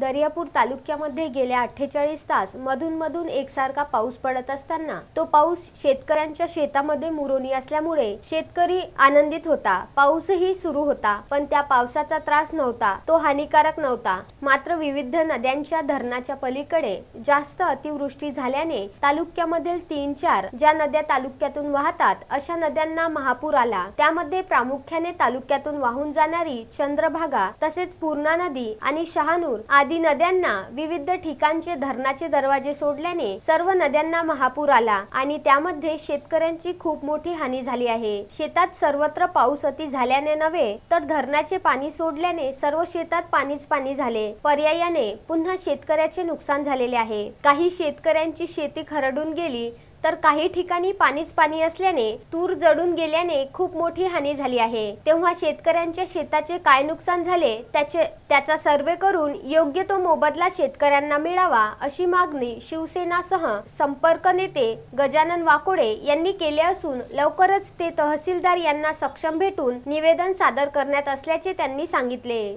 दर्यापूर तालुक्यामध्ये गेल्या अठ्ठेचाळीस तास मधून मधून एकसारखा पाऊस पडत असताना तो पाऊस शेतकऱ्यांच्या शेतामध्ये मुरोनी असल्यामुळे शेतकरी आनंदित होता. पाऊसही सुरू होता पण त्या पावसाचा त्रास नव्हता तो हानिकारक नव्हता. मात्र विविध नद्यांच्या धरणाच्या पलीकडे जास्त अतिवृष्टी झाल्याने तालुक्यामधील तीन चार ज्या नद्या तालुक्यातून वाहतात अशा नद्यांना महापूर आला. त्यामध्ये प्रामुख्याने तालुक्यातून वाहून जाणारी चंद्रभागा तसेच पूर्णा नदी आणि शहानूर आदी नद्यांना विविध ठिकाणचे धरणाचे दरवाजे सोडल्याने सर्व नद्यांना महापूर आला आणि त्यामध्ये शेतकऱ्यांची खूप मोठी हानी झाली आहे. शेतात सर्वत्र पाऊस अति झाल्याने नव्हे तर धरणाचे पाणी सोडल्याने सर्व शेतात पाणीच पाणी झाले. पर्यायाने पुन्हा शेतकऱ्याचे नुकसान झालेले आहे. काही शेतकऱ्यांची शेती खरडून गेली तर काही ठिकाणी पाणीच पाणी असल्याने तूर जडून गेल्याने खूप मोठी हानी झाली आहे. तेव्हा शेतकऱ्यांच्या शेताचे काय नुकसान झाले त्याचे त्याचा सर्वे करून योग्य तो मोबदला शेतकऱ्यांना मिळावा अशी मागणी शिवसेनासह संपर्क नेते गजानन वाकोडे यांनी केले असून लवकरच ते तहसीलदार यांना सक्षम भेटून निवेदन सादर करण्यात असल्याचे त्यांनी सांगितले.